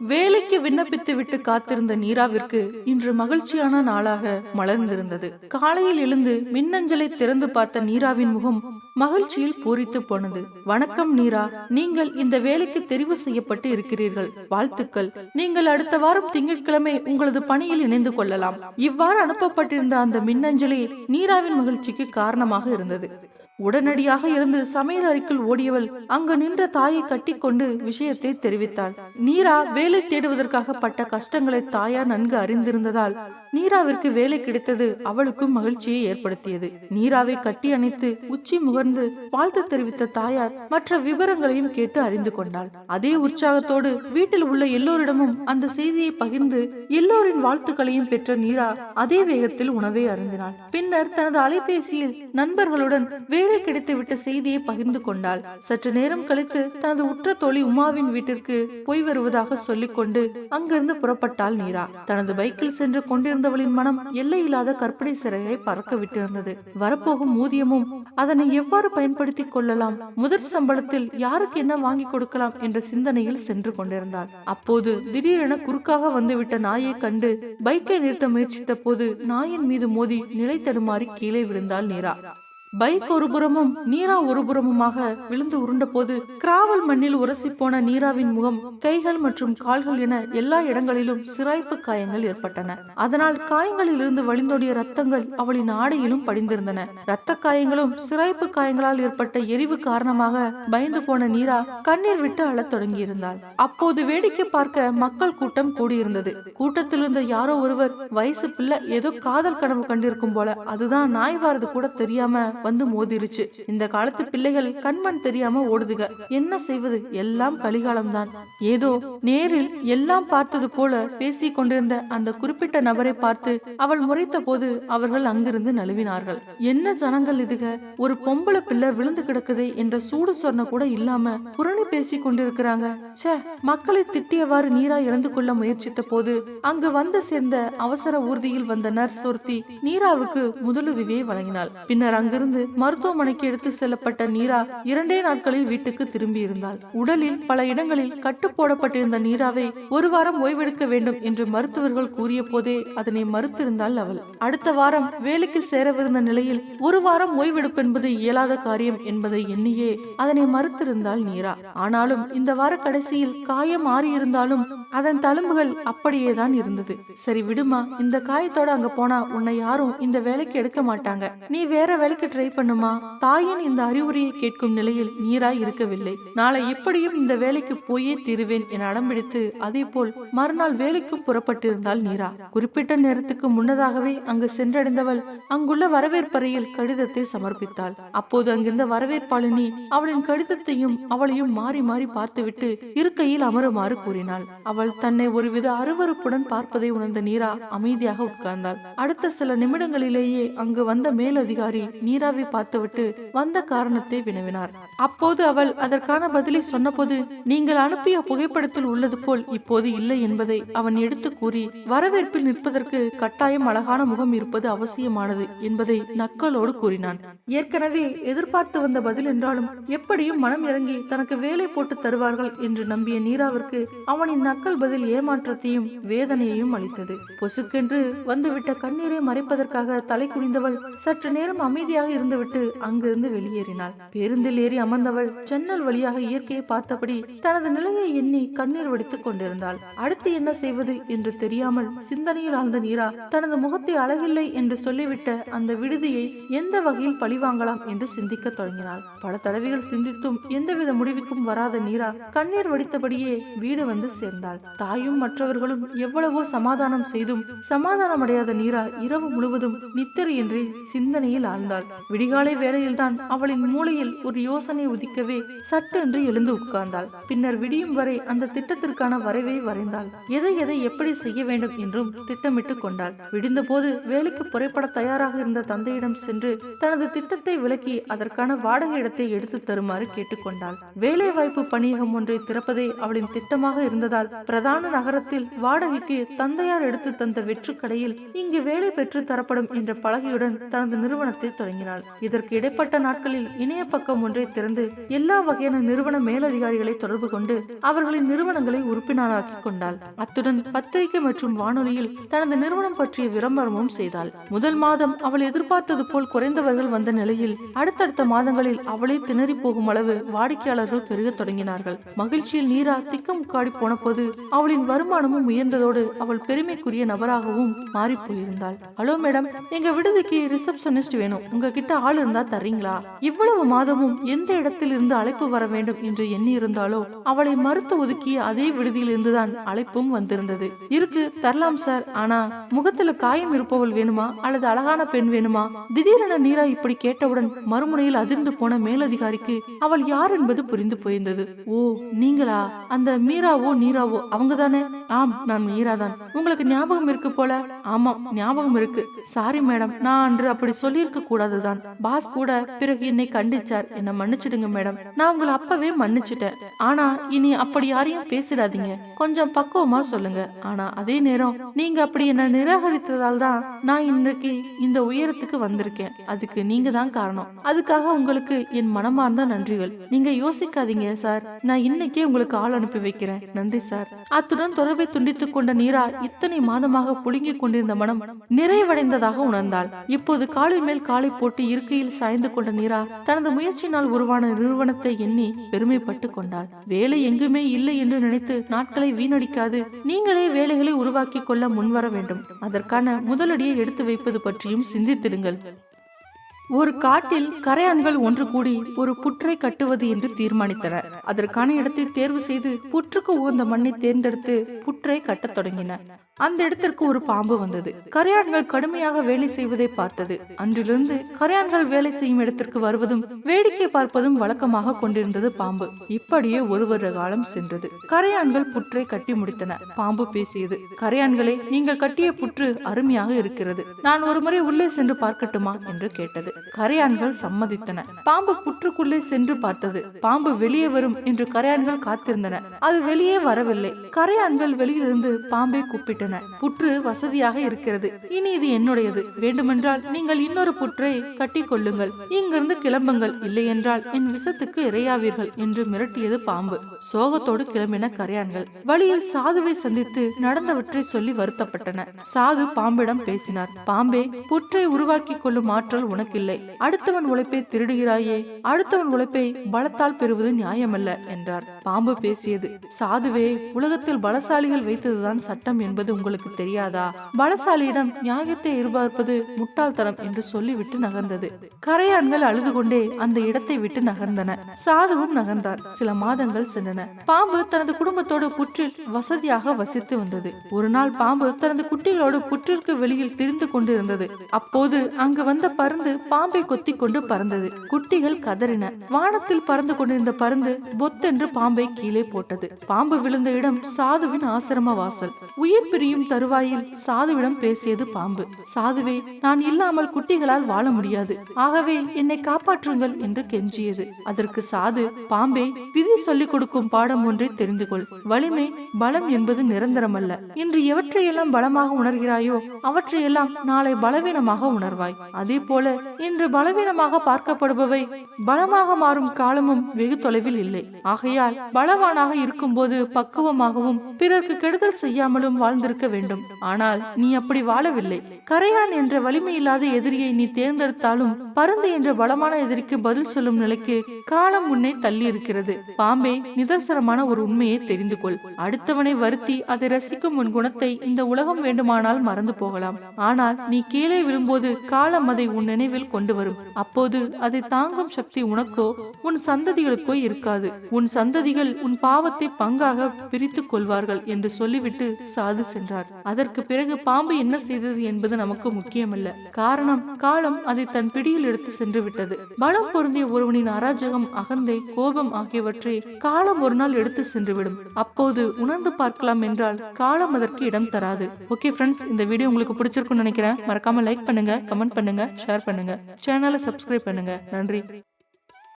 வேலைக்கு விண்ணப்பித்து விட்டு காத்திருந்த நீராவிற்கு இன்று மகிழ்ச்சியான நாளாக மலர்ந்திருந்தது. காலையில் எழுந்து மின்னஞ்சலை திறந்து பார்த்த நீராவின் முகம் மகிழ்ச்சியில் பூரித்து போனது. வணக்கம் நீரா நீங்கள் இந்த வேலைக்கு தெரிவு செய்யப்பட்டு இருக்கிறீர்கள். வாழ்த்துக்கள். நீங்கள் அடுத்த வாரம் திங்கட்கிழமை உங்களது பணியில் இணைந்து கொள்ளலாம். இவ்வாறு அனுப்பப்பட்டிருந்த அந்த மின்னஞ்சலே நீராவின் மகிழ்ச்சிக்கு காரணமாக இருந்தது. உடனடியாக எழுந்து சமையல் அறைக்குள் ஓடியவள் அங்கு நின்ற தாயை கட்டிக்கொண்டு விஷயத்தை தெரிவித்தாள். நீரா வேலை தேடுவதற்காக பட்ட கஷ்டங்களை தாயார் நன்கு அறிந்திருந்ததால் நீராவிற்கு வேலை கிடைத்தது அவளுக்கும் மகிழ்ச்சியை ஏற்படுத்தியது. நீராவை கட்டி அணைத்து உச்சி முகர்ந்து வாழ்த்து தெரிவித்த தாயார் மற்ற விவரங்களையும் கேட்டு அறிந்து கொண்டாள். அதே உற்சாகத்தோடு வீட்டில் உள்ள எல்லோரிடமும் அந்த செய்தியை பகிர்ந்து எல்லோரின் வாழ்த்துக்களையும் பெற்ற நீரா அதே வேகத்தில் உணவை அருந்தினாள். பின்னர் தனது அலைபேசியில் நண்பர்களுடன் வேலை கிடைத்துவிட்ட செய்தியை பகிர்ந்து கொண்டாள். சற்று நேரம் கழித்து தனது உற்ற தோழி உமாவின் வீட்டிற்கு போய் வருவதாக சொல்லிக்கொண்டு அங்கிருந்து புறப்பட்டாள் நீரா. தனது பைக்கில் சென்று கொண்டிருந்த கொண்டிருந்தவளின் மனம் எல்லையில்லாத கற்பனை சிறையை பறக்க விட்டிருந்தது வரப்போகும் ஊதியமும் அதனை எவ்வாறு பயன்படுத்திக் கொள்ளலாம்? முதற் சம்பளத்தில் யாருக்கு என்ன வாங்கி கொடுக்கலாம் என்ற சிந்தனையில் சென்று கொண்டிருந்தாள். அப்போது திடீரென குறுக்காக வந்துவிட்ட நாயை கண்டு பைக்கை நிறுத்த முயற்சித்த போது நாயின் மீது மோதி நிலை தடுமாறி கீழே விழுந்தாள் நீரா. பைக் ஒரு புறமும் நீரா ஒரு புறமுமாக விழுந்து உருண்டபோது கிராவல் மண்ணில் உரசி போன நீராவின் முகம் கைகள் மற்றும் கால்கள் என எல்லா இடங்களிலும் சிராய்ப்பு காயங்கள் ஏற்பட்டன. அதனால் காயங்களில் இருந்து வழிந்தோடிய ரத்தங்கள் அவளின் ஆடையிலும் படிந்திருந்தன. ரத்த காயங்களும் சிராய்ப்பு காயங்களால் ஏற்பட்ட எரிவு காரணமாக பயந்து போன நீரா கண்ணீர் விட்டு அழத் தொடங்கியிருந்தாள். அப்போது வேடிக்கை பார்க்க மக்கள் கூட்டம் கூடியிருந்தது. கூட்டத்தில் இருந்த யாரோ ஒருவர் வயசு பிள்ளை ஏதோ காதல் கனவு கண்டிருக்கும் போல அதுதான் நாய் வாரது கூட தெரியாம வந்து மோதிருச்சு. இந்த காலத்து பிள்ளைகள் கண்மண் தெரியாம ஓடுதுக. என்ன செய்வது? எல்லாம் கலிகாலம்தான். ஏதோ நேரில் எல்லாம் பார்த்தது போல பேசிக் கொண்டிருந்த அந்த குறிப்பிட்ட நபரை பார்த்து அவள் முறைத்த போது அவர்கள் அங்கிருந்து நழுவினார்கள். என்ன ஜனங்கள் இதுக? ஒரு பொம்பளை பிள்ளை விழுந்து கிடக்குதே என்ற சூடு சொன்ன கூட இல்லாம புரணி பேசி கொண்டிருக்கிறாங்க. ச்சே மக்களை திட்டியவாறு நீரா இழந்து கொள்ள முயற்சித்த போது அங்கு வந்து சேர்ந்த அவசர ஊர்தியில் வந்த நர்ஸ் ஒருத்தி நீராவுக்கு முதலுதவியை வழங்கினாள். பின்னர் அங்கிருந்து மருத்துவமனைக்கு எடுத்து செல்லப்பட்ட நீரா இரண்டே நாட்களில் வீட்டுக்கு திரும்பியிருந்தாள் உடலில் பல இடங்களில் கட்டு போடப்பட்டிருந்த நீராவை ஒரு வாரம் ஓய்வெடுக்க வேண்டும் என்று மருத்துவர்கள் கூறிய போதே அதனை மறுத்திருந்தாள் அவள். அடுத்த வாரம் வேலைக்கு சேரவிருந்த நிலையில் ஒரு வாரம் ஓய்வெடுப்பு என்பது இயலாத காரியம் என்பதை எண்ணியே அதனை மறுத்திருந்தாள் நீரா. ஆனாலும் இந்த வார கடைசியில் காயம் மாறியிருந்தாலும் அதன் தழும்புகள் அப்படியேதான் இருந்தது. சரி விடுமா இந்த காயத்தோட அங்க போனா உன்னை யாரும் இந்த வேலைக்கு எடுக்க மாட்டாங்க. நீ வேற வேலைக்கு ட்ரை பண்ணுமா? தாயின் இந்த அறிவுரையை கேட்கும் நிலையில் நீராய் இருக்கவில்லை. நாளை எப்படியும் இந்த வேலைக்கு போயே தீருவேன் என அடம்பிடித்து அதே போல் மறுநாள் வேலைக்கும் புறப்பட்டிருந்தாள் நீரா. குறிப்பிட்ட நேரத்துக்கு முன்னதாகவே அங்கு சென்றடைந்தவள் அங்குள்ள வரவேற்பறையில் கடிதத்தை சமர்ப்பித்தாள். அப்போது அங்கிருந்த வரவேற்பாளினி அவளின் கடிதத்தையும் அவளையும் மாறி மாறி பார்த்துவிட்டு இருக்கையில் அமருமாறு கூறினாள். அவள் தன்னை ஒருவித அருவறுப்புடன் பார்ப்பதை உணர்ந்த நீரா அமைதியாக உட்கார்ந்தாள். அடுத்த சில நிமிடங்களிலேயே அங்கு வந்த மேலதிகாரி நீரா மீராவை பார்த்துவிட்டு வந்த காரணத்தை வினவினார். அப்போது அவள் அதற்கான பதிலை சொன்னபோது நீங்கள் அனுப்பிய புகைப்படத்தில் உள்ளது போல் இப்போது இல்லை என்பதை அவன் எடுத்து கூறி வரவேற்பில் நிற்பதற்கு கட்டாயம் அழகான முகம் இருப்பது அவசியமானது என்பதை நக்கலோடு கூறினான். ஏற்கனவே எதிர்பார்த்து வந்த பதில் என்றாலும் எப்படியும் மனம் இறங்கி தனக்கு வேலை போட்டு தருவார்கள் என்று நம்பிய நீராவிற்கு அவனின் நக்கல் பதில் ஏமாற்றத்தையும் வேதனையையும் அளித்தது. பொசுக்கென்று வந்துவிட்ட கண்ணீரை மறைப்பதற்காக தலை குனிந்தவள் சற்று நேரம் அமைதியாக இருந்துவிட்டு அங்கிருந்து வெளியேறினாள். பேருந்தில் ஏறி அமர்ந்தவள் ஜன்னல் வழியாக இயற்கையை பார்த்தபடி தனது நிலையை எண்ணி கண்ணீர் வடித்துக் கொண்டிருந்தாள். அடுத்து என்ன செய்வது என்று தெரியாமல் சிந்தனையில் ஆழ்ந்த நீரா தனது முகத்தை அழகில்லை என்று சொல்லிவிட்ட அந்த விடுதியை எந்த வகையில் பழிவாங்கலாம் என்று சிந்திக்க தொடங்கினாள். பல தடவைகள் சிந்தித்தும் எந்தவித முடிவுக்கும் வராத நீரா கண்ணீர் வடித்தபடியே வீடு வந்து சேர்ந்தாள். தாயும் மற்றவர்களும் எவ்வளவோ சமாதானம் செய்தும் சமாதானம் அடையாத நீரா இரவு முழுவதும் நித்திரையின்றி சிந்தனையில் ஆழ்ந்தாள். விடிகாலை வேளையில்தான் அவளின் மூளையில் ஒரு யோசனை உதிக்கவே சட்டென்று எழுந்து உட்கார்ந்தாள். பின்னர் விடியும் வரை அந்த திட்டத்திற்கான வரைவை வரைந்தாள். எதை எதை எப்படி செய்ய வேண்டும் என்றும் திட்டமிட்டு கொண்டாள். விடிந்தபோது வேலைக்கு புறப்பட தயாராக இருந்த தந்தையிடம் சென்று தனது திட்டத்தை விளக்கி அதற்கான வாடகை இடத்தை எடுத்து தருமாறு கேட்டுக்கொண்டாள் வேலை வாய்ப்பு பணியகம் ஒன்றை திறப்பதே அவளின் திட்டமாக இருந்ததால் பிரதான நகரத்தில் வாடகைக்கு தந்தையார் எடுத்து தந்த வெற்று கடையில் இங்கு வேலை பெற்று தரப்படும் என்ற பலகையுடன் தனது நிறுவனத்தை தொடங்கினார் தொடங்கினாள் இதற்கு இடைப்பட்ட நாட்களில் இணைய பக்கம் ஒன்றை திறந்து எல்லா வகையான நிறுவன மேலதிகாரிகளை தொடர்பு கொண்டு அவர்களின் நிறுவனங்களை உறுப்பினராக்கி கொண்டாள். அத்துடன் பத்திரிகை மற்றும் வானொலியில் தனது நிறுவனம் பற்றிய விளம்பரமும் செய்தாள். முதல் மாதம் அவள் எதிர்பார்த்தது போல் குறைந்தவர்கள் வந்த நிலையில் அடுத்தடுத்த மாதங்களில் அவளே திணறி போகும் அளவு வாடிக்கையாளர்கள் பெருகத் தொடங்கினார்கள். மகிழ்ச்சியில் நீரா திக்கமுக்காடி போன போது அவளின் வருமானமும் உயர்ந்ததோடு அவள் பெருமைக்குரிய நபராகவும் மாறி போயிருந்தாள். ஹலோ மேடம் எங்க விடுதிக்கு ரிசப்ஷனிஸ்ட் வேணும். உங்ககிட்ட ஆள் இருந்தா தரீங்களா இவ்வளவு மாதமும் எந்த இடத்தில் இருந்து அழைப்பு வர வேண்டும் என்று எண்ணி இருந்தாலோ அவளை மறுத்து ஒதுக்கிய அதே விடுதியில் இருந்துதான் அழைப்பும் வந்திருந்தது. இருக்கு தரலாம் சார். ஆனா முகத்துல காயம் இருப்பவள் வேணுமா? அல்லது அழகான பெண் வேணுமா? திடீரென நீரா இப்படி கேட்டவுடன் மறுமுனையில் அதிர்ந்து போன மேலதிகாரிக்கு அவள் யார் என்பது புரிந்து போயிருந்தது. ஓ நீங்களா? அந்த மீராவோ நீராவோ அவங்க தானே ஆம் நான் மீரா தான் உங்களுக்கு ஞாபகம் இருக்கு போல? ஆமா ஞாபகம் இருக்கு. சாரி மேடம் நான் அன்று அப்படி சொல்லியிருக்க கூடாதுதான். பாஸ் கூட பிறகு என்னை கண்டிச்சார். என்ன மன்னிச்சிடுங்க மேடம். நான் உங்களை அப்பவே மன்னிச்சிட்டேன். ஆனா இனி அப்படி யாரையும் பேசிடாதீங்க. கொஞ்சம் பக்குவமா சொல்லுங்க. ஆனா அதே நேரம் நீங்க அப்படி என்ன நிராகரித்ததால் தான் நான் இன்றைக்கு இந்த உயரத்துக்கு வந்திருக்கேன். அதுக்கு நீங்க தான் காரணம். அதுக்காக உங்களுக்கு என் மனமார்ந்த நன்றிகள். நீங்க யோசிக்காதீங்க சார். நான் இன்னைக்கே உங்களுக்கு ஆள் அனுப்பி வைக்கிறேன். நன்றி சார். அத்துடன் தொடர்பை துண்டித்துக் கொண்ட நீரா இத்தனை மாதமாக புழுங்கிக் கொண்டிருந்த மனம் நிறைவடைந்ததாக உணர்ந்தாள். இப்போது காலை மேல் காலை போட்டு இருக்கையில் சாய்ந்து கொண்ட நீரா தனது முயற்சியினால் உருவான நிறுவனத்தை எண்ணி பெருமைப்பட்டு கொண்டாள். வேலை எங்குமே இல்லை என்று நினைத்து நாட்களை வீணடிக்காது நீங்களே வேலைகளை உருவாக்கி கொள்ள முன்வர வேண்டும். அதற்கான முதலடியை எடுத்து வைப்பது பற்றியும் சிந்தித்திடுங்கள் ஒரு காட்டில் கரையான்கள் ஒன்று கூடி ஒரு புற்றை கட்டுவது என்று தீர்மானித்தன அதற்கான இடத்தை தேர்வு செய்து புற்றுக்கு உகந்த மண்ணை தேர்ந்தெடுத்து புற்றை கட்டத் தொடங்கின அந்த இடத்திற்கு ஒரு பாம்பு வந்தது. கரையான்கள் கடுமையாக வேலை செய்வதை பார்த்தது. அன்றிலிருந்து கரையான்கள் வேலை செய்யும் இடத்திற்கு வருவதும் வேடிக்கை பார்ப்பதும் வழக்கமாக கொண்டிருந்தது பாம்பு. இப்படியே ஒரு வருட காலம் சென்றது. கரையான்கள் புற்றை கட்டி முடித்தன. பாம்பு பேசியது கரையான்களே நீங்கள் கட்டிய புற்று அருமையாக இருக்கிறது. நான் ஒரு முறை உள்ளே சென்று பார்க்கட்டுமா? என்று கேட்டது. கரையான்கள் சம்மதித்தன. பாம்பு புற்றுக்குள்ளே சென்று பார்த்தது. பாம்பு வெளியே வரும் என்று கரையான்கள் காத்திருந்தன. அது வெளியே வரவில்லை. கரையான்கள் வெளியிலிருந்து பாம்பை கூப்பிட்டன புற்று வசதியாக இருக்கிறது. இனி இது என்னுடையது? வேண்டுமென்றால் நீங்கள் இன்னொரு புற்றை கட்டிக் கொள்ளுங்கள். இங்கிருந்து கிளம்புங்கள். இல்லை என்றால் என் விஷத்துக்கு இரையாவீர்கள் என்று மிரட்டியது பாம்பு. சோகத்தோடு கிளம்பின கரையான்கள் வழியில் சாதுவை சந்தித்து நடந்தவற்றை சொல்லி வருத்தப்பட்டன. சாது பாம்பிடம் பேசினார். பாம்பே புற்றை உருவாக்கி கொள்ளும் ஆற்றல் உனக்கில்லை. அடுத்தவன் உழைப்பை திருடுகிறாயே. அடுத்தவன் உழைப்பை பலத்தால் பெறுவது நியாயமல்ல என்றார். பாம்பு பேசியது சாதுவே உலகத்தில் பலசாலிகள் வைத்ததுதான் சட்டம் என்பது உங்களுக்கு தெரியாதா? பலசாலியிடம் நியாயத்தை எதிர்பார்ப்பது முட்டாள்தனம் என்று சொல்லிவிட்டு நகர்ந்தது. கரையான்கள் அழுது கொண்டே அந்த இடத்தை விட்டு நகர்ந்தன. சாதுவும் நகர்ந்தார். சில மாதங்கள் சென்றன. பாம்பு தனது குடும்பத்தோடு புற்றில் வசதியாக வசித்து வந்தது. ஒரு நாள் பாம்பு தனது குட்டிகளோடு புற்றிற்கு வெளியில் திரிந்து கொண்டிருந்தது. அப்போது அங்கு வந்த பருந்து பாம்பை கொத்தி கொண்டு பறந்தது. குட்டிகள் கதறின. வானத்தில் பறந்து கொண்டிருந்த பருந்து பொத்தென்று பாம்பை கீழே போட்டது. பாம்பு விழுந்த இடம் சாதுவின் ஆசிரம வாசல். உயிர் பிரியும் தருவாயில் சாதுவிடம் பேசியது பாம்பு. சாதுவே நான் இல்லாமல் குட்டிகளால் வாழ முடியாது. ஆகவே என்னை காப்பாற்றுங்கள் என்று கெஞ்சியது. அதற்கு சாது பாம்பே விதி சொல்லிக் கொடுக்கும் பாடம் ஒன்றை தெரிந்து கொள். வலிமை பலம் என்பது நிரந்தரமல்ல. இன்று எவற்றையெல்லாம் பலமாக உணர்கிறாயோ அவற்றையெல்லாம் நாளை பலவீனமாக உணர்வாய். அதே போல இன்று பலவீனமாக பார்க்கப்படுபவை பலமாக மாறும் காலமும் வெகு தொலைவில் இல்லை. ஆகையால் பலவானாக இருக்கும்போது பக்குவமாகவும் பிறர்க்கு கெடுதல் செய்யாமலும் வாழ்ந்திருக்க வேண்டும். ஆனால் நீ அப்படி வாழவில்லை. கரையான் என்ற வலிமையில்லாத எதிரியை நீ தேர்ந்தெடுத்தாலும் பருந்து என்ற பலமான எதிரிக்கு பதில் சொல்லும் நிலைக்கு காலம் முன்னே தள்ளி இருக்கிறது பாம்பே நிதர்சனமான ஒரு உண்மையை தெரிந்து கொள். அடுத்தவனை வருத்தி அதை ரசிக்கும் உன் குணத்தை இந்த உலகம் வேண்டுமானால் மறந்து போகலாம். ஆனால் நீ கீழே விழும்போது காலம் அதை உன் நினைவில் கொண்டு வரும். அப்போது அதை தாங்கும் சக்தி உனக்கோ உன் சந்ததிகளுக்கோ இருக்காது. உன் சந்ததிகள் உன் பாவத்தை பங்காக பிரித்துக் கொள்வார்கள் என்று சொல்லிவிட்டு சாது சென்றார். அதற்கு பிறகு பாம்பு என்ன செய்தது என்பது நமக்கு முக்கியமல்ல. காரணம் காலம் அதை தன் பிடியில் எடுத்து சென்று விட்டது பலம் பொருந்திய ஒருவனின் அராஜகம் அகந்தை கோபம் ஆகியவற்றை காலம் ஒரு நாள் எடுத்து சென்றுவிடும். அப்போது உணர்ந்து பார்க்கலாம் என்றால் காலம் அதற்கு இடம் தராது. ஓகே ஃப்ரெண்ட்ஸ் இந்த வீடியோ உங்களுக்கு பிடிச்சிருக்கும்னு நினைக்கிறேன். மறக்காம லைக் பண்ணுங்க கமெண்ட் பண்ணுங்க ஷேர் பண்ணுங்க. சேனலை சப்ஸ்கிரைப் பண்ணுங்க. நன்றி.